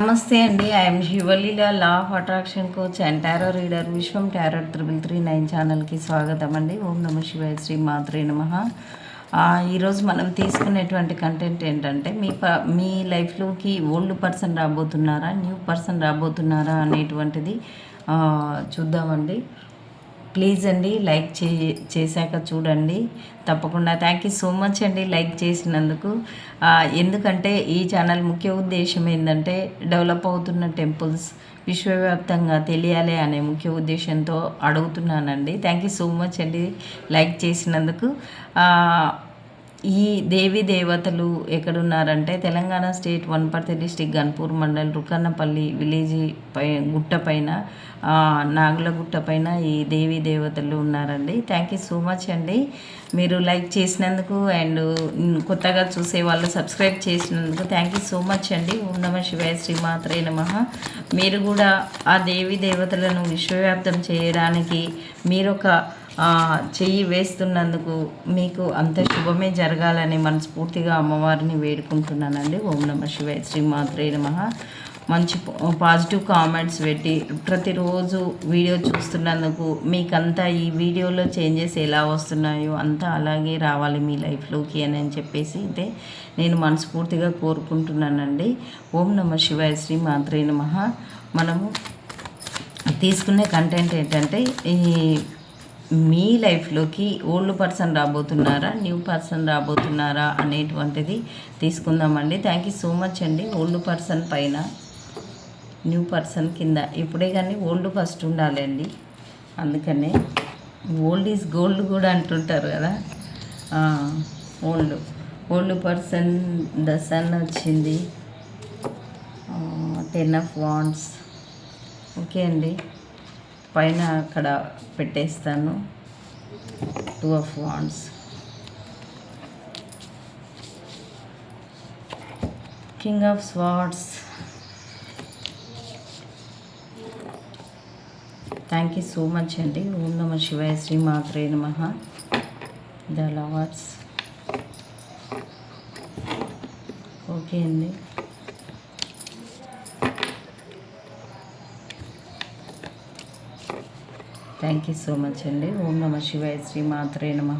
నమస్తే అండి. I'm Sivaleela law of attraction coach and tarot reader Vishwam tarot triple three nine ఛానల్కి స్వాగతం అండి. ఓం నమ శివాయ శ్రీ మాత్రే నమ. ఈరోజు మనం తీసుకునేటువంటి కంటెంట్ ఏంటంటే మీ ప మీ లైఫ్లోకి ఓల్డ్ పర్సన్ రాబోతున్నారా న్యూ పర్సన్ రాబోతున్నారా అనేటువంటిది చూద్దామండి. ప్లీజ్ అండి లైక్ చే చేశాక చూడండి. తప్పకుండా థ్యాంక్ యూ సో మచ్ అండి లైక్ చేసినందుకు. ఎందుకంటే ఈ ఛానల్ ముఖ్య ఉద్దేశం ఏంటంటే డెవలప్ అవుతున్న టెంపుల్స్ విశ్వవ్యాప్తంగా తెలియాలి అనే ముఖ్య ఉద్దేశంతో అడుగుతున్నానండి. థ్యాంక్ యూ సో మచ్ అండి లైక్ చేసినందుకు. ఈ దేవి దేవతలు ఎక్కడున్నారంటే Telangana state Wanaparthy district Ganpur mandal Rukannapalli village పై గుట్ట పైన నాగులగుట్ట పైన ఈ దేవి దేవతలు ఉన్నారండి. థ్యాంక్ యూ సో మచ్ అండి. మీరు లైక్ చేసినందుకు అండ్ కొత్తగా చూసే వాళ్ళు సబ్స్క్రైబ్ చేసినందుకు థ్యాంక్ యూ సో మచ్ అండి. ఓం నమ శివాయ శ్రీమాత్రే నమ. మీరు కూడా ఆ దేవి దేవతలను విశ్వవ్యాప్తం చేయడానికి మీరొక ఒక చెయ్యి వేస్తున్నందుకు మీకు అంత శుభమే జరగాలని మనస్ఫూర్తిగా అమ్మవారిని వేడుకుంటున్నానండి. ఓం నమ శివాయ. శ్రీమాత్రే నమ. మంచి పాజిటివ్ కామెంట్స్ పెట్టి ప్రతిరోజు వీడియో చూస్తున్నందుకు మీకంతా ఈ వీడియోలో చేంజెస్ ఎలా వస్తున్నాయో అంతా అలాగే రావాలి మీ లైఫ్లోకి అని అని చెప్పేసి అయితే నేను మనస్ఫూర్తిగా కోరుకుంటున్నానండి. ఓం నమ శివాయ. శ్రీమాత్రే నమ. మనము తీసుకునే కంటెంట్ ఏంటంటే ఈ మీ లైఫ్లోకి ఓల్డ్ పర్సన్ రాబోతున్నారా న్యూ పర్సన్ రాబోతున్నారా అనేటువంటిది తీసుకుందామండి. థ్యాంక్ యూ సో మచ్ అండి. ఓల్డ్ పర్సన్ పైన న్యూ పర్సన్ కింద. ఇప్పుడే కానీ ఓల్డ్ ఫస్ట్ ఉండాలండి అందుకనే ఓల్డ్ ఈజ్ గోల్డ్ కూడా అంటుంటారు కదా. Old old person the sun వచ్చింది. టెన్ ఆఫ్ వాండ్స్ ఓకే అండి. పైన అక్కడ పెట్టేస్తాను. Two of wands king of swords thank you so much అండి ఓం నమ శివాయ శ్రీ మాత్రే నమ ద లవర్స్ ఓకే అండి థ్యాంక్ యూ సో మచ్ అండి. ఓం నమ శివాయ శ్రీ మాత్రే నమ.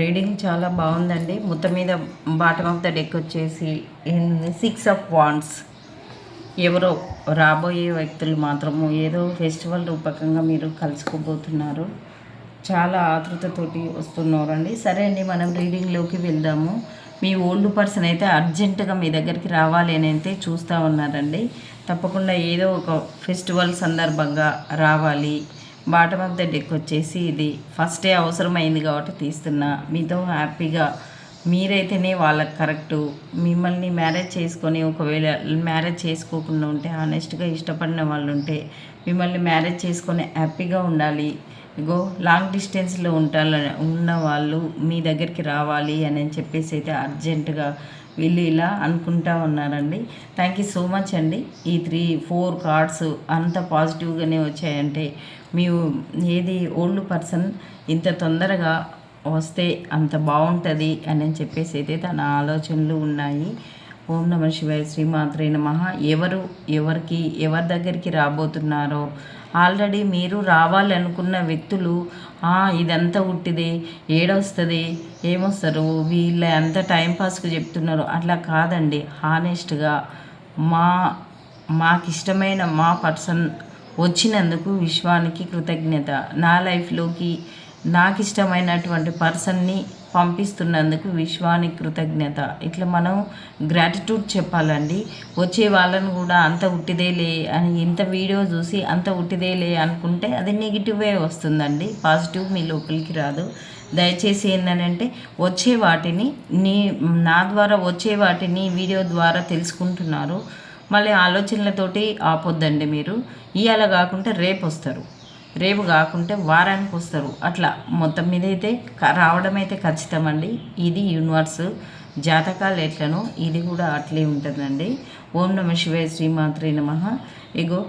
రీడింగ్ చాలా బాగుందండి. మొత్తం మీద బాటమ్ ఆఫ్ ద డెక్ వచ్చేసి సిక్స్ ఆఫ్ వాండ్స్ ఎవరో రాబోయే వ్యక్తులు మాత్రము ఏదో ఫెస్టివల్ రూపకంగా మీరు కలుసుకోబోతున్నారు. చాలా ఆతృతతోటి వస్తున్నారండి. సరే అండి మనం రీడింగ్లోకి వెళ్దాము. మీ ఓల్డ్ పర్సన్ అయితే అర్జెంటుగా మీ దగ్గరికి రావాలి అని అయితే చూస్తూ ఉన్నారండి. తప్పకుండా ఏదో ఒక ఫెస్టివల్ సందర్భంగా రావాలి. బాటమ్ ఆఫ్ ద డెక్ వచ్చేసి ఇది. ఫస్ట్ డే అవసరమైంది కాబట్టి తీస్తున్నా. మీతో హ్యాపీగా మీరైతేనే వాళ్ళకి కరెక్టు. మిమ్మల్ని మ్యారేజ్ చేసుకొని ఒకవేళ మ్యారేజ్ చేసుకోకుండా ఉంటే ఆనెస్ట్గా ఇష్టపడిన వాళ్ళు ఉంటే మిమ్మల్ని మ్యారేజ్ చేసుకొని హ్యాపీగా ఉండాలి. ఇగో లాంగ్ డిస్టెన్స్లో ఉంటాల ఉన్న వాళ్ళు మీ దగ్గరికి రావాలి అని చెప్పేసి అయితే అర్జెంటుగా వీళ్ళు ఇలా అనుకుంటా ఉన్నారండి. థ్యాంక్ యూ సో మచ్ అండి. ఈ త్రీ ఫోర్ కార్డ్స్ అంత పాజిటివ్గానే వచ్చాయంటే మీ ఏది ఓల్డ్ పర్సన్ ఇంత తొందరగా వస్తే అంత బాగుంటుంది అని చెప్పేసి అయితే తన ఆలోచనలు ఉన్నాయి. ఓం నమ శివాయ శ్రీమాత్రే నమ. ఎవరు ఎవరికి ఎవరి దగ్గరికి రాబోతున్నారో? ఆల్రెడీ మీరు రావాలనుకున్న వ్యక్తులు ఇదంతా ఉట్టిదే ఏడొస్తుంది ఏమొస్తారు? వీళ్ళ ఎంత టైంపాస్కి చెప్తున్నారు? అట్లా కాదండి. హానెస్ట్గా మా మాకు ఇష్టమైన మా పర్సన్ వచ్చినందుకు విశ్వానికి కృతజ్ఞత. నా లైఫ్లోకి నాకు ఇష్టమైనటువంటి పర్సన్ని పంపిస్తున్నందుకు విశ్వానికి కృతజ్ఞత. ఇట్లా మనం గ్రాటిట్యూడ్ చెప్పాలండి. వచ్చే వాళ్ళని కూడా అంత ఉట్టిదేలే అని ఇంత వీడియో చూసి అంత ఉట్టిదేలే అనుకుంటే అది నెగిటివే వస్తుందండి. పాజిటివ్ మీ లోపలికి రాదు. దయచేసి ఏంటంటే వచ్చే వాటిని నీ నా ద్వారా వచ్చే వాటిని వీడియో ద్వారా తెలుసుకుంటున్నారు. మళ్ళీ ఆలోచనలతోటి ఆపొద్దండి మీరు. ఇవాళ కాకుండా రేపు వస్తారు రేపు కాకుంటే వారానికి వస్తారు. అట్లా మొత్తం మీద అయితే రావడం అయితే ఖచ్చితమండి. ఇది యూనివర్స్ జాతకాలు ఎట్లనో ఇది కూడా అట్లే ఉంటుందండి. ఓం నమ శివాయ శ్రీమాత్రి నమ. ఇగో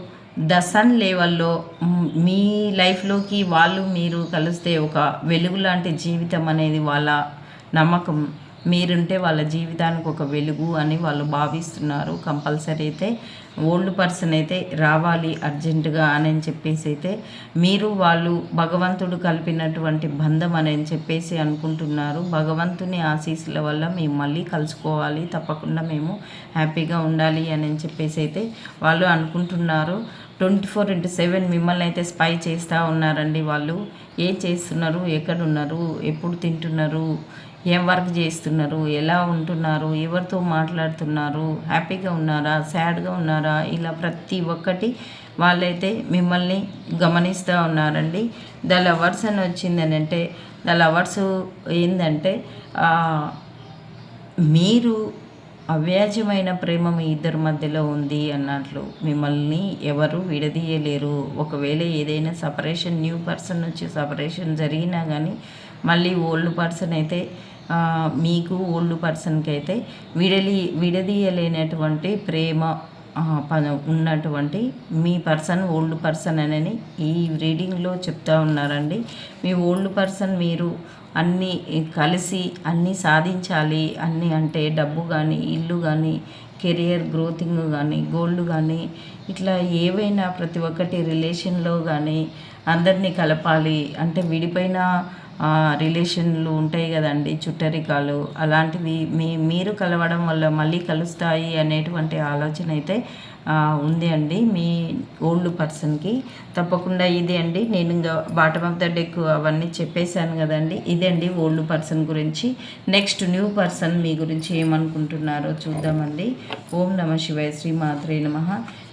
ద సన్ లెవెల్లో మీ లైఫ్లోకి వాళ్ళు మీరు కలిస్తే ఒక వెలుగు లాంటి జీవితం అనేది వాళ్ళ నమ్మకం మీరుంటే వాళ్ళ జీవితానికి ఒక వెలుగు అని వాళ్ళు భావిస్తున్నారు. కంపల్సరీ అయితే ఓల్డ్ పర్సన్ అయితే రావాలి అర్జెంటుగా అని చెప్పేసి అయితే మీరు వాళ్ళు భగవంతుడు కలిపినటువంటి బంధం అని చెప్పేసి అనుకుంటున్నారు. భగవంతుని ఆశీస్సుల వల్ల మేము మళ్ళీ కలుసుకోవాలి. తప్పకుండా మేము హ్యాపీగా ఉండాలి అని చెప్పేసి అయితే వాళ్ళు అనుకుంటున్నారు. ట్వంటీ ఫోర్ ఇంటూ సెవెన్ మిమ్మల్ని అయితే స్పై చేస్తూ ఉన్నారండి వాళ్ళు. ఏం చేస్తున్నారు? ఎక్కడున్నారు? ఎప్పుడు తింటున్నారు? ఏం వర్క్ చేస్తున్నారు? ఎలా ఉంటున్నారు? ఎవరితో మాట్లాడుతున్నారు? హ్యాపీగా ఉన్నారా? సాడ్గా ఉన్నారా? ఇలా ప్రతి ఒక్కటి వాళ్ళైతే మిమ్మల్ని గమనిస్తూ ఉన్నారండి. ద లవర్స్ అని వచ్చిందని అంటే ద లవర్స్ ఏంటంటే మీరు అవ్యాజమైన ప్రేమ మీ ఇద్దరి మధ్యలో ఉంది అన్నట్లు మిమ్మల్ని ఎవరు విడదీయలేరు. ఒకవేళ ఏదైనా సపరేషన్ న్యూ పర్సన్ నుంచి సపరేషన్ జరిగినా కానీ మళ్ళీ ఓల్డ్ పర్సన్ అయితే మీకు ఓల్డ్ పర్సన్కి అయితే విడలి విడదీయలేనటువంటి ప్రేమ ఉన్నటువంటి మీ పర్సన్ ఓల్డ్ పర్సన్ అని ఈ రీడింగ్లో చెప్తా ఉన్నారండి. మీ ఓల్డ్ పర్సన్ మీరు అన్నీ కలిసి అన్నీ సాధించాలి అన్నీ అంటే డబ్బు కానీ ఇల్లు కానీ కెరియర్ గ్రోతింగ్ కానీ గోల్డ్ కానీ ఇట్లా ఏవైనా ప్రతి ఒక్కటి రిలేషన్లో కానీ అందరినీ కలపాలి అంటే విడిపోయిన రిలేషన్లు ఉంటాయి కదండి చుట్టరికాలు. అలాంటివి మీ మీరు కలవడం వల్ల మళ్ళీ కలుస్తాయి అనేటువంటి ఆలోచన అయితే ఉంది అండి. మీ ఓల్డ్ పర్సన్కి తప్పకుండా ఇది అండి. నేను ఇంకా బాటమ్ ఆఫ్ ద డెక్ అవన్నీ చెప్పేశాను కదండి. ఇదండి ఓల్డ్ పర్సన్ గురించి. నెక్స్ట్ న్యూ పర్సన్ మీ గురించి ఏమనుకుంటున్నారో చూద్దామండి. ఓం నమ శివాయ శ్రీ మాత్రే నమ.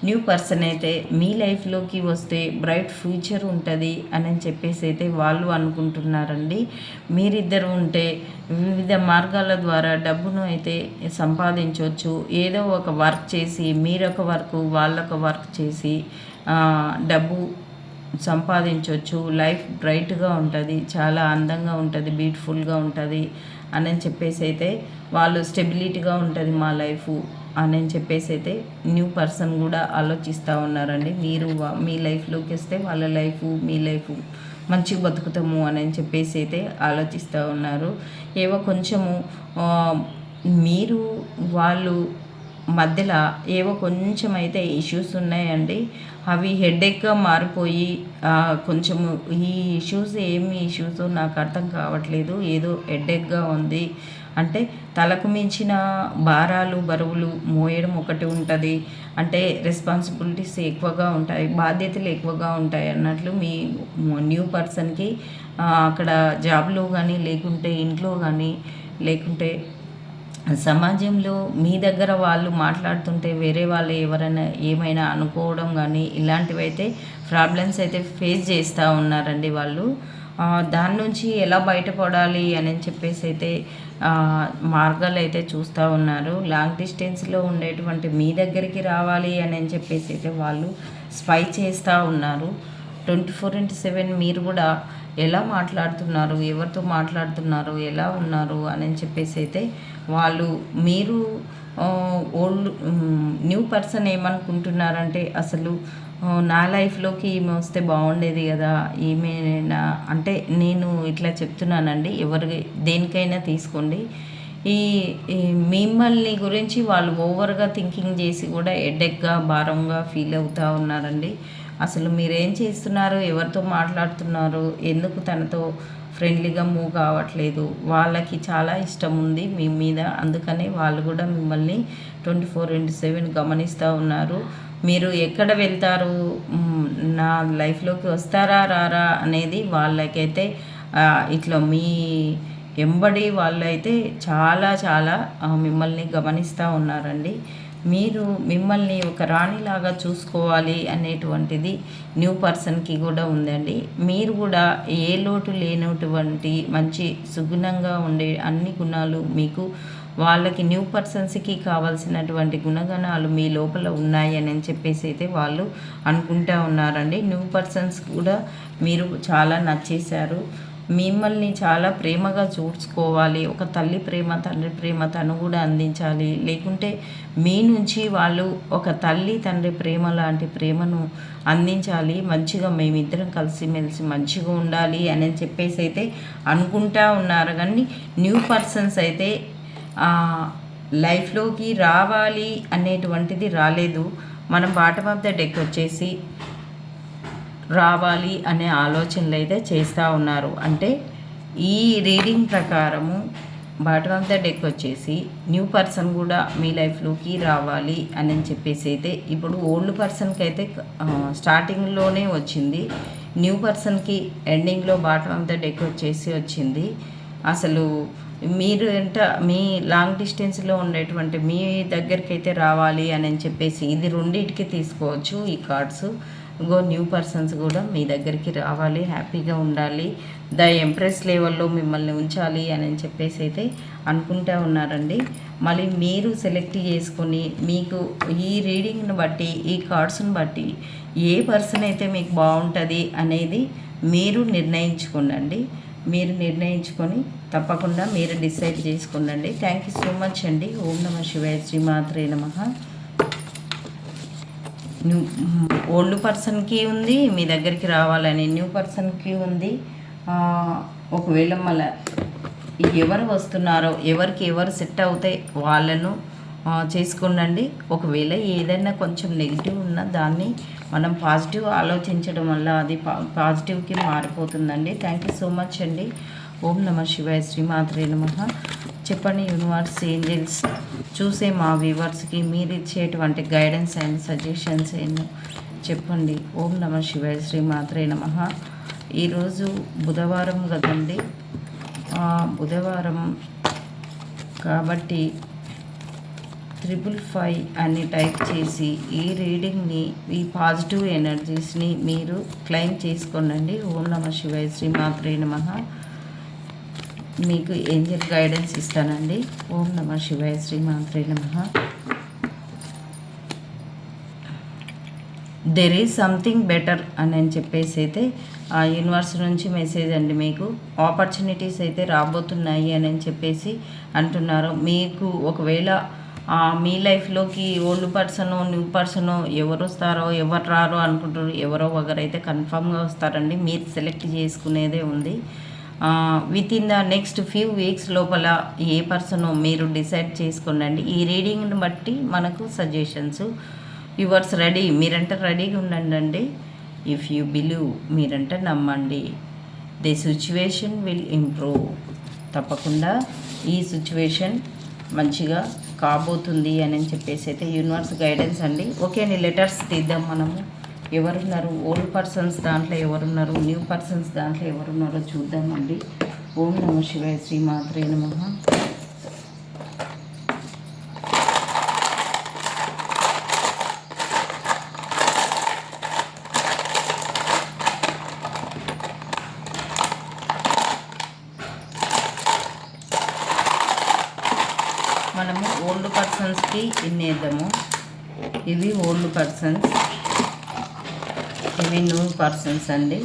న్యూ పర్సన్ అయితే మీ లైఫ్లోకి వస్తే బ్రైట్ ఫ్యూచర్ ఉంటుంది అని చెప్పేసి అయితే వాళ్ళు అనుకుంటున్నారండి. మీరిద్దరు ఉంటే వివిధ మార్గాల ద్వారా డబ్బును అయితే సంపాదించవచ్చు ఏదో ఒక వర్క్ చేసి మీరొక వర్క్ వాళ్ళొక వర్క్ చేసి డబ్బు సంపాదించవచ్చు లైఫ్ బ్రైట్గా ఉంటుంది. చాలా అందంగా ఉంటుంది. బ్యూటిఫుల్గా ఉంటుంది అని చెప్పేసి అయితే వాళ్ళు స్టెబిలిటీగా ఉంటుంది మా లైఫ్ అని చెప్పేసి అయితే న్యూ పర్సన్ కూడా ఆలోచిస్తూ ఉన్నారండి. మీరు మీ లైఫ్లోకి వస్తే వాళ్ళ లైఫ్ మీ లైఫ్ మంచిగా బతుకుతాము అని చెప్పేసి అయితే ఆలోచిస్తూ ఉన్నారు. ఏవో కొంచెము మీరు వాళ్ళు మధ్యలో ఏవో కొంచెం అయితే ఇష్యూస్ ఉన్నాయండి. అవి హెడేక్గా మారిపోయి కొంచెము ఈ ఇష్యూస్ ఏమి ఇష్యూస్ నాకు అర్థం కావట్లేదు. ఏదో హెడేక్గా ఉంది. అంటే తలకు మించిన భారాలు బరువులు మోయడం ఒకటి ఉంటుంది. అంటే రెస్పాన్సిబిలిటీస్ ఎక్కువగా ఉంటాయి బాధ్యతలు ఎక్కువగా ఉంటాయి అన్నట్లు మీ న్యూ పర్సన్కి అక్కడ జాబ్లో కానీ లేకుంటే ఇంట్లో కానీ లేకుంటే సమాజంలో మీ దగ్గర వాళ్ళు మాట్లాడుతుంటే వేరే వాళ్ళు ఎవరైనా ఏమైనా అనుకోవడం కానీ ఇలాంటివి అయితే ప్రాబ్లమ్స్ అయితే ఫేస్ చేస్తూ ఉన్నారండి వాళ్ళు. దాని నుంచి ఎలా బయటపడాలి అని చెప్పేసి అయితే మార్గాలు అయితే చూస్తూ ఉన్నారు. లాంగ్ డిస్టెన్స్లో ఉండేటువంటి మీ దగ్గరికి రావాలి అని చెప్పేసి అయితే వాళ్ళు స్పై చేస్తూ ఉన్నారు. ట్వంటీ ఫోర్ ఇంటూ సెవెన్ మీరు కూడా ఎలా మాట్లాడుతున్నారు? ఎవరితో మాట్లాడుతున్నారు? ఎలా ఉన్నారు? అని చెప్పేసి అయితే వాళ్ళు మీరు ఓల్డ్ న్యూ పర్సన్ ఏమనుకుంటున్నారంటే అసలు నా లైఫ్లోకి ఈమె వస్తే బాగుండేది కదా ఈమె అంటే నేను ఇట్లా చెప్తున్నానండి ఎవరి దేనికైనా తీసుకోండి. ఈ మిమ్మల్ని గురించి వాళ్ళు ఓవర్గా థింకింగ్ చేసి కూడా ఎడ్డెక్గా భారంగా ఫీల్ అవుతూ ఉన్నారండి. అసలు మీరేం చేస్తున్నారు ఎవరితో మాట్లాడుతున్నారు ఎందుకు తనతో ఫ్రెండ్లీగా మూవ్ కావట్లేదు. వాళ్ళకి చాలా ఇష్టం ఉంది మీ మీద. అందుకనే వాళ్ళు కూడా మిమ్మల్ని ట్వంటీ ఫోర్ ఇంటూ సెవెన్ గమనిస్తూ ఉన్నారు. మీరు ఎక్కడ వెళ్తారు? నా లైఫ్లోకి వస్తారా రారా అనేది వాళ్ళకైతే ఇట్లా మీ ఎంబడి వాళ్ళైతే చాలా చాలా మిమ్మల్ని గమనిస్తూ ఉన్నారండి. మీరు మిమ్మల్ని ఒక రాణిలాగా చూసుకోవాలి అనేటువంటిది న్యూ పర్సన్కి కూడా ఉందండి. మీరు కూడా ఏ లోటు లేనటువంటి మంచి సుగుణంగా ఉండే అన్ని గుణాలు మీకు వాళ్ళకి న్యూ పర్సన్స్కి కావాల్సినటువంటి గుణగణాలు మీ లోపల ఉన్నాయి అని చెప్పేసి అయితే వాళ్ళు అనుకుంటా ఉన్నారండి. న్యూ పర్సన్స్ కూడా మీరు చాలా నచ్చేశారు. మిమ్మల్ని చాలా ప్రేమగా చూసుకోవాలి. ఒక తల్లి ప్రేమ తండ్రి ప్రేమ తను కూడా అందించాలి. లేకుంటే మీ నుంచి వాళ్ళు ఒక తల్లి తండ్రి ప్రేమ లాంటి ప్రేమను అందించాలి. మంచిగా మేమిద్దరం కలిసిమెలిసి మంచిగా ఉండాలి అని చెప్పేసి అయితే అనుకుంటా ఉన్నారు. కానీ న్యూ పర్సన్స్ అయితే లైఫ్లోకి రావాలి అనేటువంటిది రాలేదు. మనం బాటమ్ ఆఫ్ ద డెక్ వచ్చేసి రావాలి అనే ఆలోచనలు అయితే చేస్తూ ఉన్నారు. అంటే ఈ రీడింగ్ ప్రకారము బాటమ్ ఆఫ్ ద డెక్ వచ్చేసి న్యూ పర్సన్ కూడా మీ లైఫ్లోకి రావాలి అని చెప్పేసి అయితే ఇప్పుడు ఓల్డ్ పర్సన్కి అయితే స్టార్టింగ్లోనే వచ్చింది. న్యూ పర్సన్కి ఎండింగ్లో బాటమ్ ఆఫ్ ద డెక్ వచ్చేసి వచ్చింది. అసలు మీరు ఎంత మీ లాంగ్ డిస్టెన్స్లో ఉండేటువంటి మీ దగ్గరికి అయితే రావాలి అని చెప్పేసి ఇది రెండింటికి తీసుకోవచ్చు ఈ కార్డ్స్. ఇంకో న్యూ పర్సన్స్ కూడా మీ దగ్గరికి రావాలి హ్యాపీగా ఉండాలి. ద ఎంప్రెస్ లెవెల్లో మిమ్మల్ని ఉంచాలి అని చెప్పేసి అయితే అనుకుంటా ఉన్నారండి. మళ్ళీ మీరు సెలెక్ట్ చేసుకొని మీకు ఈ రీడింగ్ని బట్టి ఈ కార్డ్స్ని బట్టి ఏ పర్సన్ అయితే మీకు బాగుంటుంది అనేది మీరు నిర్ణయించుకోండి మీరు నిర్ణయించుకొని తప్పకుండా మీరు డిసైడ్ చేసుకోండి థ్యాంక్ యూ సో మచ్ అండి. ఓం నమ శివాయ శ్రీమాత్రే నమ. న్యూ ఓల్డ్ పర్సన్కి ఉంది మీ దగ్గరికి రావాలని న్యూ పర్సన్కి ఉంది. ఒకవేళ మళ్ళీ ఎవరు వస్తున్నారో ఎవరికి ఎవరు సెట్ అవుతాయి వాళ్ళను చేసుకోండి ఒకవేళ ఏదైనా కొంచెం నెగిటివ్ ఉన్నా దాన్ని మనం పాజిటివ్ ఆలోచించడం వల్ల అది పాజిటివ్కి మారిపోతుందండి. థ్యాంక్ యూ సో మచ్ అండి. ఓం నమ శివాయ శ్రీమాత్రే నమ. చెప్పండి యూనివర్స్ ఏంజల్స్ చూసే మా వ్యూవర్స్కి మీరు ఇచ్చేటువంటి గైడెన్స్ అండ్ సజెషన్స్ ఏంటో చెప్పండి. ఓం నమ శివాయ శ్రీమాత్రే నమ. ఈరోజు బుధవారం కదండి. బుధవారం కాబట్టి త్రిపుల్ ఫైవ్ అని టైప్ చేసి ఈ రీడింగ్ని ఈ పాజిటివ్ ఎనర్జీస్ని మీరు క్లెయిమ్ చేసుకోనండి. ఓం నమ శివాయ శ్రీమాత్రే నమ. మీకు ఏంజల్ గైడెన్స్ ఇస్తానండి. ఓం నమ శివాయ శ్రీమాత్రే నమ. దెర్ ఈజ్ సంథింగ్ బెటర్ అని అని చెప్పేసి అయితే ఆ యూనివర్స్ నుంచి మెసేజ్ అండి మీకు. ఆపర్చునిటీస్ అయితే రాబోతున్నాయి అని చెప్పేసి అంటున్నారు. మీకు ఒకవేళ మీ లైఫ్లోకి ఓల్డ్ పర్సన్ న్యూ పర్సన్ ఎవరు వస్తారో ఎవరు రారో అనుకుంటారు ఎవరో ఒకరైతే కన్ఫామ్గా వస్తారండి. మీరు సెలెక్ట్ చేసుకునేదే ఉంది. With in the next few weeks లోపల ఏ పర్సన్ మీరు డిసైడ్ చేసుకోండి ఈ రీడింగ్ని బట్టి మనకు సజెషన్స్ యువర్స్ రెడీ మీరంటే రెడీగా ఉండండి అండి ఇఫ్ యూ బిలీవ్ మీరంటే నమ్మండి. ది సిచ్యువేషన్ విల్ ఇంప్రూవ్ తప్పకుండా ఈ సిచ్యువేషన్ మంచిగా కాబోతుంది అని చెప్పేసి అయితే యూనివర్స్ గైడెన్స్ అండి. ఓకే అండి లెటర్స్ తీద్దాం మనము. ఎవరున్నారు? ఓల్డ్ పర్సన్స్ దాంట్లో ఎవరున్నారు? న్యూ పర్సన్స్ దాంట్లో ఎవరున్నారో చూద్దామండి. ఓం నమ శివాయ శ్రీమాత్రే నమ. మనము ఓల్డ్ పర్సన్స్కి ఇన్నేద్దాము. ఇవి ఓల్డ్ పర్సన్స్. ఇవి న్యూ పర్సన్స్ అండి.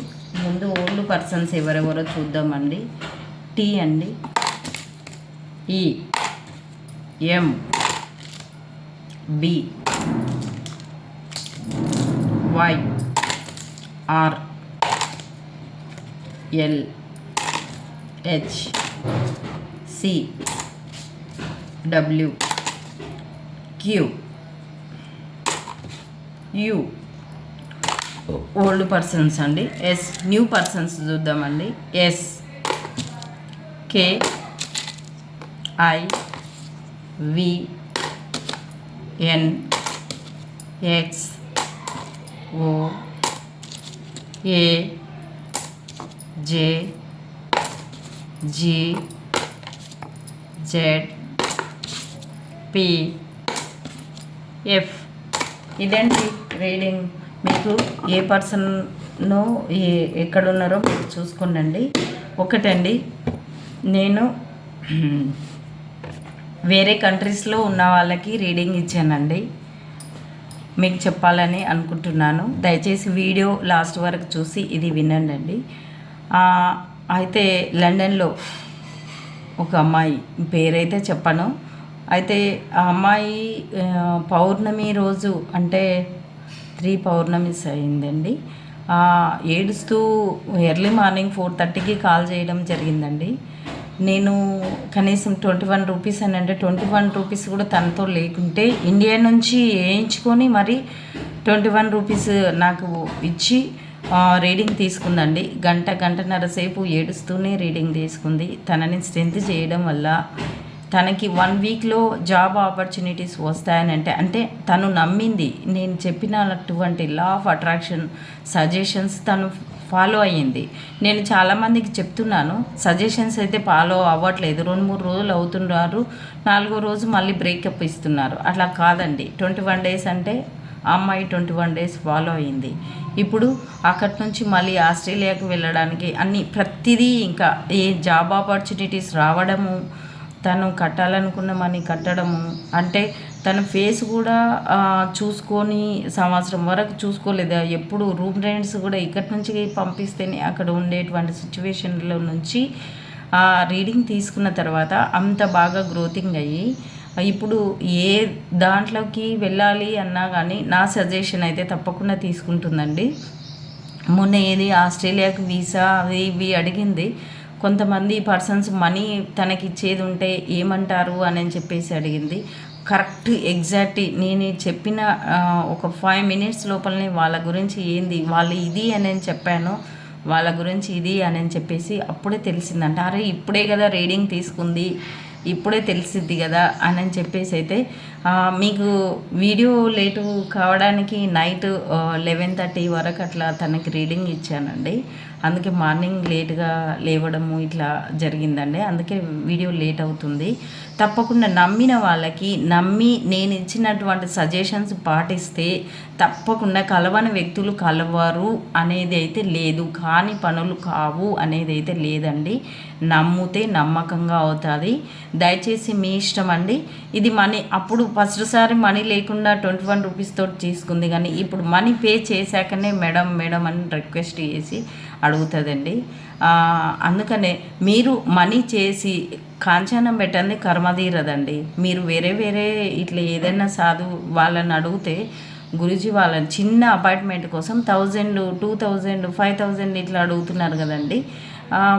ముందు ఓల్డ్ పర్సన్స్ ఎవరెవరో చూద్దామండి. టీ అండి. E M B Y R L H C W Q U old persons అండి. ఎస్ న్యూ పర్సన్స్ చూద్దామండి. S K I V N X O A J G Z P F. ఇదేంటి reading? మీకు ఏ పర్సన్ను ఏ ఎక్కడున్నారో మీరు చూసుకోండి ఒకటండి నేను వేరే కంట్రీస్లో ఉన్న వాళ్ళకి రీడింగ్ ఇచ్చానండి. మీకు చెప్పాలని అనుకుంటున్నాను. దయచేసి వీడియో లాస్ట్ వరకు చూసి ఇది వినండి అండి అయితే లండన్లో ఒక అమ్మాయి పేరైతే చెప్పను. అయితే ఆ అమ్మాయి పౌర్ణమి రోజు అంటే త్రీ పౌర్ణమిస్ అయిందండి. ఏడుస్తూ ఎర్లీ మార్నింగ్ ఫోర్ థర్టీకి కాల్ చేయడం జరిగిందండి. నేను కనీసం ట్వంటీ వన్ రూపీస్ అని అంటే ట్వంటీ వన్ రూపీస్ కూడా తనతో లేకుంటే ఇండియా నుంచి వేయించుకొని మరి ట్వంటీ వన్ రూపీస్ నాకు ఇచ్చి రీడింగ్ తీసుకుందండి. గంట గంటన్నర సేపు ఏడుస్తూనే రీడింగ్ తీసుకుంది. తనని స్ట్రెంత్ చేయడం వల్ల తనకి వన్ వీక్లో జాబ్ ఆపర్చునిటీస్ వస్తాయని అంటే అంటే తను నమ్మింది. నేను చెప్పినటువంటి లా ఆఫ్ అట్రాక్షన్ సజెషన్స్ తను ఫాలో అయ్యింది. నేను చాలామందికి చెప్తున్నాను సజెషన్స్ అయితే ఫాలో అవ్వట్లేదు. రెండు మూడు రోజులు అవుతున్నారు నాలుగో రోజు మళ్ళీ బ్రేకప్ ఇస్తున్నారు. అట్లా కాదండి. ట్వంటీ వన్ డేస్ అంటే ఆ అమ్మాయి ట్వంటీ వన్ డేస్ ఫాలో అయింది ఇప్పుడు అక్కడి నుంచి మళ్ళీ ఆస్ట్రేలియాకి వెళ్ళడానికి అన్ని ప్రతిదీ ఇంకా ఏ జాబ్ ఆపర్చునిటీస్ రావడము తను కట్టాలనుకున్న మనీ కట్టడము అంటే తన ఫేస్ కూడా చూసుకొని సంవత్సరం వరకు చూసుకోలేదు. ఎప్పుడు రూమ్ రెంట్స్ కూడా ఇక్కడి నుంచి పంపిస్తేనే అక్కడ ఉండేటువంటి సిచ్యువేషన్లో నుంచి ఆ రీడింగ్ తీసుకున్న తర్వాత అంత బాగా గ్రోతింగ్ అయ్యి ఇప్పుడు ఏ దాంట్లోకి వెళ్ళాలి అన్నా కానీ నా సజెషన్ అయితే తప్పకుండా తీసుకుంటుందండి. మొన్న ఏది ఆస్ట్రేలియాకి వీసా అవి ఇవి అడిగింది. కొంతమంది పర్సన్స్ మనీ తనకి ఇచ్చేది ఉంటే ఏమంటారు అని చెప్పేసి అడిగింది. కరెక్ట్ ఎగ్జాక్ట్ నేను చెప్పిన ఒక ఫైవ్ మినిట్స్ లోపలనే వాళ్ళ గురించి ఏంది వాళ్ళు ఇది అని నేను చెప్పాను వాళ్ళ గురించి ఇది అని చెప్పేసి అప్పుడే తెలిసిందంట. అరే ఇప్పుడే కదా రీడింగ్ తీసుకుంది ఇప్పుడే తెలిసిద్ది కదా అని చెప్పేసి అయితే మీకు వీడియో లేటు కావడానికి నైట్ లెవెన్ థర్టీ వరకు అట్లా తనకి రీడింగ్ ఇచ్చానండి. అందుకే మార్నింగ్ లేట్గా లేవడము ఇట్లా జరిగిందండి. అందుకే వీడియో లేట్ అవుతుంది. తప్పకుండా నమ్మిన వాళ్ళకి నమ్మి నేను ఇచ్చినటువంటి సజెషన్స్ పాటిస్తే తప్పకుండా కలవని వ్యక్తులు కలవరు అనేది అయితే లేదు. కాని పనులు కావు అనేది అయితే లేదండి. నమ్మితే నమ్మకంగా అవుతుంది. దయచేసి మీ ఇష్టం అండి. ఇది మనీ అప్పుడు ఫస్ట్ సారి మనీ లేకుండా ట్వంటీ వన్ రూపీస్ తోటి తీసుకుంది కానీ ఇప్పుడు మనీ పే చేశాకనే మేడం మేడం అని రిక్వెస్ట్ చేసి అడుగుతుందండి. అందుకనే మీరు మనీ చేసి కాంచనం పెట్టండి కర్మదీరదండి మీరు వేరే వేరే ఇట్లా ఏదైనా సాధు వాళ్ళని అడిగితే గురుజీ వాళ్ళని చిన్న అపార్ట్మెంట్ కోసం thousand two thousand five thousand ఇట్లా అడుగుతున్నారు కదండి.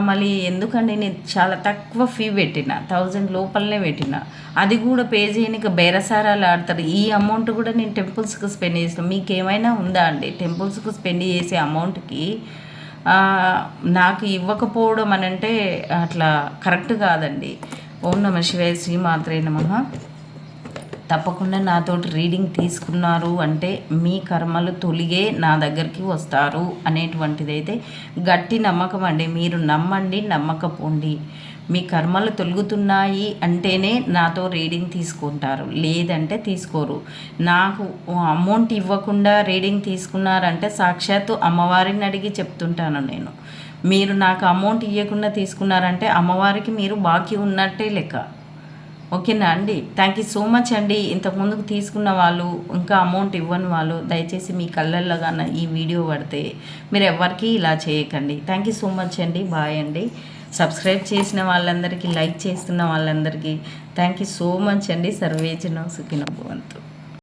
మళ్ళీ ఎందుకండి నేను చాలా తక్కువ ఫీ పెట్టిన థౌజండ్ లోపలనే పెట్టిన. అది కూడా పే చేయడానికి బేరసారాలు ఆడతారు. ఈ అమౌంట్ కూడా నేను టెంపుల్స్కి స్పెండ్ చేసిన. మీకు ఏమైనా ఉందా అండి టెంపుల్స్కి స్పెండ్ చేసే అమౌంట్కి? నాకు ఇవ్వకపోవడం అని అంటే అట్లా కరెక్ట్ కాదండి. ఓం నమ శివాయ శ్రీమాత్రే నమ. తప్పకుండా నాతోటి రీడింగ్ తీసుకున్నారు అంటే మీ కర్మలు తొలిగే నా దగ్గరికి వస్తారు అనేటువంటిది అయితే గట్టి నమ్మకం అండి. మీరు నమ్మండి నమ్మకపోండి. మీ కర్మలు తొలుగుతున్నాయి అంటేనే నాతో రీడింగ్ తీసుకుంటారు. లేదంటే తీసుకోరు. నాకు అమౌంట్ ఇవ్వకుండా రీడింగ్ తీసుకున్నారంటే సాక్షాత్తు అమ్మవారిని అడిగి చెప్తుంటాను నేను. మీరు నాకు అమౌంట్ ఇవ్వకుండా తీసుకున్నారంటే అమ్మవారికి మీరు బాకీ ఉన్నట్టే లెక్క. ఓకేనా అండి? థ్యాంక్ యూ సో మచ్ అండి. ఇంతకు ముందుకు తీసుకున్న వాళ్ళు ఇంకా అమౌంట్ ఇవ్వని వాళ్ళు దయచేసి మీ కళ్ళల్లో కానీ ఈ వీడియో పడితే మీరు ఎవరికీ ఇలా చేయకండి. థ్యాంక్ యూ సో మచ్ అండి. బాయ్ అండి. సబ్స్క్రైబ్ చేసిన వాళ్ళందరికీ లైక్ చేస్తున్న వాళ్ళందరికీ థ్యాంక్ యూ సో మచ్ అండి. సర్వేజన సుఖిన భవంతు